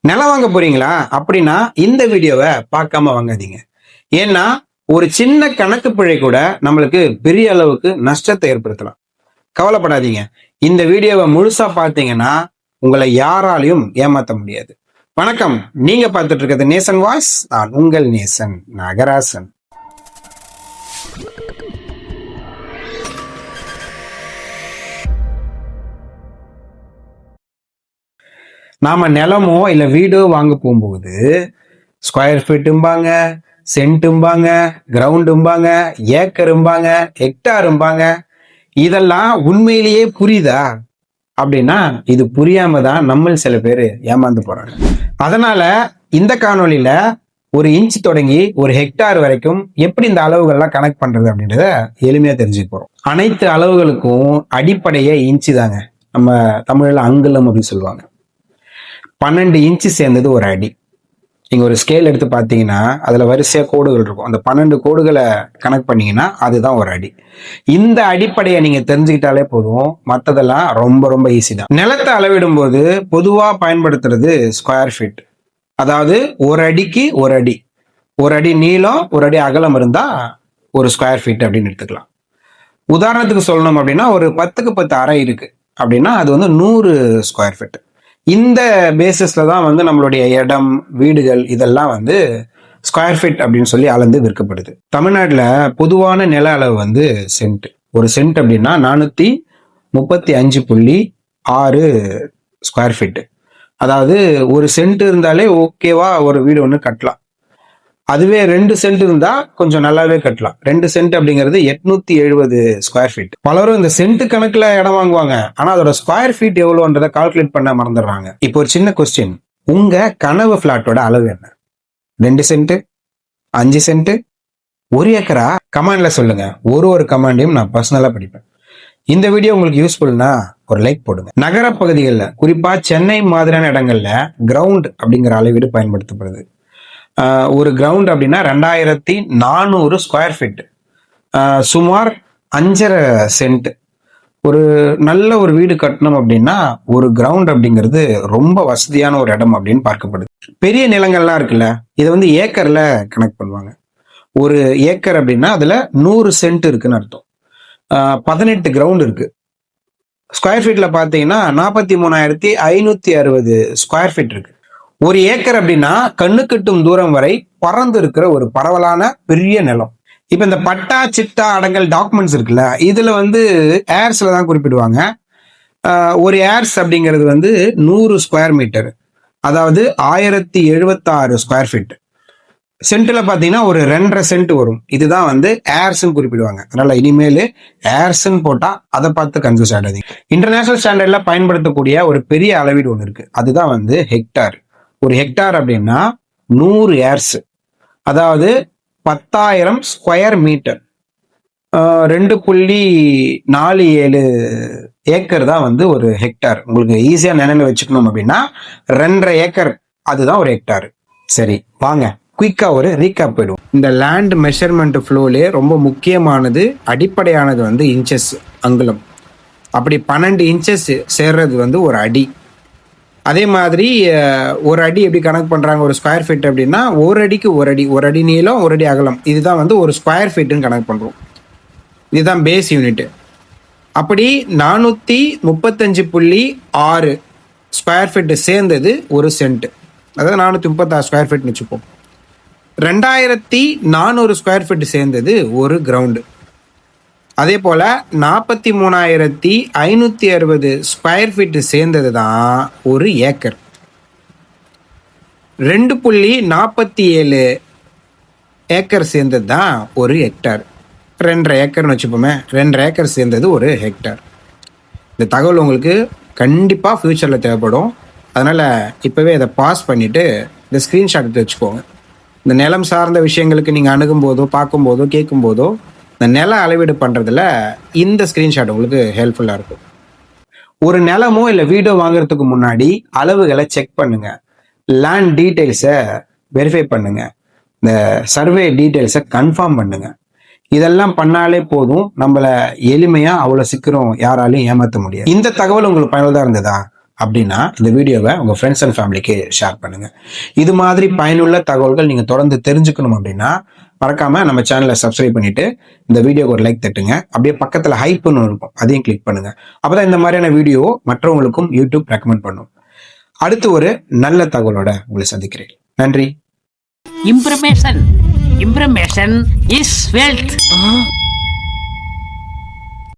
நிலம் வாங்க போறீங்களா? அப்படின்னா இந்த வீடியோவை பார்க்காம வாங்காதீங்க. ஏன்னா ஒரு சின்ன கணக்கு பிழை கூட நம்மளுக்கு பெரிய அளவுக்கு நஷ்டத்தை ஏற்படுத்தலாம். கவலைப்படாதீங்க. இந்த வீடியோவை முழுசா பார்த்தீங்கன்னா உங்களை யாராலையும் ஏமாத்த முடியாது. வணக்கம். நீங்க பார்த்துட்டு இருக்கிறது நேசன் வாய்ஸ். நான் உங்கள் நேசன் நகராசன். நாம நிலமோ இல்ல வீடோ வாங்க போகும்போது ஸ்கொயர் ஃபீட்டும்பாங்க சென்ட்டும்பாங்க கிரவுண்டும்பாங்க ஏக்கரும்பாங்க ஹெக்டாரும்பாங்க இதெல்லாம் உண்மையிலேயே புரியுதா? அப்படின்னா இது புரியாம தான் நம்ம சில பேர் ஏமாந்து போறாங்க. அதனால இந்த காணொலியில ஒரு இன்ச் தொடங்கி ஒரு ஹெக்டார் வரைக்கும் எப்படி இந்த அளவுகள்லாம் கனெக்ட் பண்றது அப்படின்றத எளிமையா தெரிஞ்சுக்க போறோம். அனைத்து அளவுகளுக்கும் அடிப்படையே இன்ச்சு தாங்க. நம்ம தமிழ்ல அங்குலம் அப்படின்னு சொல்லுவாங்க. பன்னெண்டு இன்ச்சு சேர்ந்தது ஒரு அடி. நீங்கள் ஒரு ஸ்கேல் எடுத்து பார்த்தீங்கன்னா அதில் வரிசையாக கோடுகள் இருக்கும். அந்த பன்னெண்டு கோடுகளை கனெக்ட் பண்ணிங்கன்னா அதுதான் ஒரு அடி. இந்த அடிப்படையை நீங்கள் தெரிஞ்சுக்கிட்டாலே போதும். மற்றதெல்லாம் ரொம்ப ரொம்ப ஈஸி தான். நிலத்தை அளவிடும் போது பொதுவா பயன்படுத்துறது ஸ்கொயர் ஃபீட் அதாவது ஒரு அடிக்கு ஒரு அடி. ஒரு அடி நீளம் ஒரு அடி அகலம் இருந்தால் ஒரு ஸ்கொயர் ஃபீட் அப்படின்னு எடுத்துக்கலாம். உதாரணத்துக்கு சொல்லணும் அப்படின்னா ஒரு பத்துக்கு பத்து அறை இருக்குது அப்படின்னா அது வந்து நூறு ஸ்கொயர் ஃபீட் இந்த பேசிஸ்ல தான் வந்து நம்மளுடைய இடம் வீடுகள் இதெல்லாம் வந்து ஸ்கொயர் ஃபீட் அப்படின்னு சொல்லி அளந்து விற்கப்படுது. தமிழ்நாட்டில் பொதுவான நில அளவு வந்து சென்ட் ஒரு சென்ட் அப்படின்னா நானூற்றி முப்பத்தி அஞ்சு புள்ளி ஆறு ஸ்கொயர் ஃபீட்டு அதாவது ஒரு சென்ட் இருந்தாலே ஓகேவா ஒரு வீடு ஒன்று கட்டலாம். அதுவே ரெண்டு சென்ட் இருந்தா கொஞ்சம் நல்லாவே கட்டலாம். ரெண்டு சென்ட் அப்படிங்கிறது எட்நூத்தி எழுபது ஸ்கொயர் ஃபீட் பலரும் இந்த சென்ட் கணக்குல இடம் வாங்குவாங்க. ஆனா அதோட ஸ்கொயர் ஃபீட் எவ்வளோன்றதை கால்குலேட் பண்ண மறந்துடுறாங்க. இப்போ ஒரு சின்ன கொஸ்டின் உங்க கனவு பிளாட்டோட அளவு என்ன? ரெண்டு சென்ட் அஞ்சு சென்ட் ஒரு ஏக்கரா? கமாண்ட்ல சொல்லுங்க. ஒரு ஒரு கமாண்டையும் நான் பர்சனலா படிப்பேன். இந்த வீடியோ உங்களுக்கு யூஸ்ஃபுல்னா ஒரு லைக் போடுங்க. நகர பகுதிகளில் குறிப்பா சென்னை மாதிரியான இடங்கள்ல கிரவுண்ட் அப்படிங்கிற அளவீடு பயன்படுத்தப்படுது. ஒரு கிரவுண்ட் அப்படின்னா ரெண்டாயிரத்தி நானூறு ஸ்கொயர் ஃபீட் சுமார் அஞ்சரை சென்ட் ஒரு நல்ல ஒரு வீடு கட்டணும் அப்படின்னா ஒரு கிரவுண்ட் அப்படிங்கிறது ரொம்ப வசதியான ஒரு இடம் அப்படின்னு பார்க்கப்படுது. பெரிய நிலங்கள்லாம் இருக்குல்ல இதை வந்து ஏக்கரில் கனெக்ட் பண்ணுவாங்க. ஒரு ஏக்கர் அப்படின்னா அதில் நூறு சென்ட் இருக்குன்னு அர்த்தம். பதினெட்டு கிரவுண்ட் இருக்கு. ஸ்கொயர் ஃபீட்டில் பார்த்தீங்கன்னா நாற்பத்தி மூணாயிரத்தி ஐநூற்றி அறுபது ஸ்கொயர் ஃபீட் இருக்கு. ஒரு ஏக்கர் அப்படின்னா கண்ணு கட்டும் தூரம் வரை பறந்து இருக்கிற ஒரு பரவலான பெரிய நிலம். இப்ப இந்த பட்டா சிட்டா அடங்கல் டாக்குமெண்ட்ஸ் இருக்குல்ல இதுல வந்து ஏர்ஸ்ல தான் குறிப்பிடுவாங்க. ஒரு ஏர்ஸ் அப்படிங்கிறது வந்து நூறு ஸ்கொயர் மீட்டர் அதாவது ஆயிரத்தி எழுபத்தாறு ஸ்கொயர் ஃபீட் சென்ட்ல பாத்தீங்கன்னா ஒரு ரெண்டரை சென்ட் வரும். இதுதான் வந்து ஏர்ஸ்ன்னு குறிப்பிடுவாங்க. அதனால இனிமேல் ஏர்ஸ்ன்னு போட்டா அதை பார்த்து கன்ஃபியூஸ் ஆகிடாதீங்க இன்டர்நேஷனல் ஸ்டாண்டர்ட்ல பயன்படுத்தக்கூடிய ஒரு பெரிய அளவீடு ஒன்று இருக்கு. அதுதான் வந்து ஹெக்டார் ஒரு ஹெக்டார் அப்படின்னா நூறு ஏர்ஸ் அதாவது பத்தாயிரம் ஸ்கொயர் மீட்டர் ரெண்டு புள்ளி நாலு ஏழு ஏக்கர் தான் வந்து ஒரு ஹெக்டார் உங்களுக்கு ஈஸியா நினைவு வச்சுக்கணும் அப்படின்னா ரெண்டரை ஏக்கர் அதுதான் ஒரு ஹெக்டார் சரி வாங்க. குயிக்கா ஒரு ரீகேப் போயிடுவோம். இந்த லேண்ட் மெஷர்மெண்ட் ஃப்ளோலே ரொம்ப முக்கியமானது அடிப்படையானது வந்து இன்ச்சஸ் அங்குலம். அப்படி பன்னெண்டு இன்ச்சஸ் சேர்றது வந்து ஒரு அடி. அதே மாதிரி ஒரு அடி எப்படி கணக்கு பண்றாங்க ஒரு ஸ்கொயர் ஃபீட் அப்படின்னா ஒரு அடிக்கு ஒரு அடி ஒரு அடி நீளம் ஒரு அடி அகலம். இதுதான் வந்து ஒரு ஸ்கொயர் ஃபீட்னு கணக்கு பண்றோம். இதுதான் பேஸ் யூனிட் அப்படி நானூத்தி முப்பத்தஞ்சு புள்ளி ஆறு ஸ்கொயர் ஃபீட் சேர்ந்தது ஒரு சென்ட் அதாவது நானூத்தி முப்பத்தாறு ஸ்கொயர் ஃபீட்னு வச்சுப்போம். ரெண்டாயிரத்தி நானூறு ஸ்கொயர் ஃபீட் சேர்ந்தது ஒரு கிரவுண்டு அதே போல நாற்பத்தி மூணாயிரத்தி ஐநூத்தி அறுபது ஸ்கொயர் ஃபீட் சேர்ந்தது தான் ஒரு ஏக்கர். ரெண்டு புள்ளி நாற்பத்தி ஏழு ஏக்கர் சேர்ந்தது தான் ஒரு ஹெக்டார் ரெண்டரை ஏக்கர்னு வச்சுப்போமே ரெண்டரை ஏக்கர் சேர்ந்தது ஒரு ஹெக்டார் இந்த தகவல் உங்களுக்கு கண்டிப்பாக ஃப்யூச்சரில் தேவைப்படும். அதனால் இப்போவே இதை பாஸ் பண்ணிவிட்டு இந்த ஸ்க்ரீன்ஷாட் எடுத்து வச்சுக்கோங்க. இந்த நிலம் சார்ந்த விஷயங்களுக்கு நீங்கள் அணுகும் போதோ பார்க்கும்போதோ கேட்கும்போதோ இந்த நில அளவீடு பண்ணுறதுல இந்த ஸ்க்ரீன்ஷாட் உங்களுக்கு ஹெல்ப்ஃபுல்லாக இருக்கும். ஒரு நிலமோ இல்லை வீடோ வாங்குறதுக்கு முன்னாடி அளவுகளை செக் பண்ணுங்க. லேண்ட் டீட்டெயில்ஸை வெரிஃபை பண்ணுங்க. இந்த சர்வே டீட்டெயில்ஸை கன்ஃபார்ம் பண்ணுங்க. இதெல்லாம் பண்ணாலே போதும் நம்மளை எளிமையாக அவ்வளோ சீக்கிரம் யாராலையும் ஏமாற்ற முடியாது. இந்த தகவல் உங்களுக்கு பயனுள்ளதாக இருந்ததா? அப்படின்னா இந்த வீடியோவை உங்க ஃப்ரெண்ட்ஸ் அண்ட் ஃபேமிலிக்கு ஷேர் பண்ணுங்க. இது மாதிரி பயனுள்ள தகவல்கள் நீங்க தொடர்ந்து தெரிஞ்சுக்கணும் அப்படின்னா மறக்காம நம்ம சேனலை சப்ஸ்கிரைப் பண்ணிட்டு இந்த வீடியோக்கு ஒரு லைக் தட்டுங்க. அப்படியே பக்கத்துல ஹைப்னு இருக்கும். அதையும் கிளிக் பண்ணுங்க. அப்பதான் இந்த மாதிரியான வீடியோ மற்றவங்களுக்கும் யூடியூப் ரெக்கமெண்ட் பண்ணும். அடுத்து ஒரு நல்ல தகவலோட உங்களை சந்திக்கிறேன். நன்றி. இம்ப்ரமேஷன் இம்ப்ரமேஷன் இஸ் வெல்த்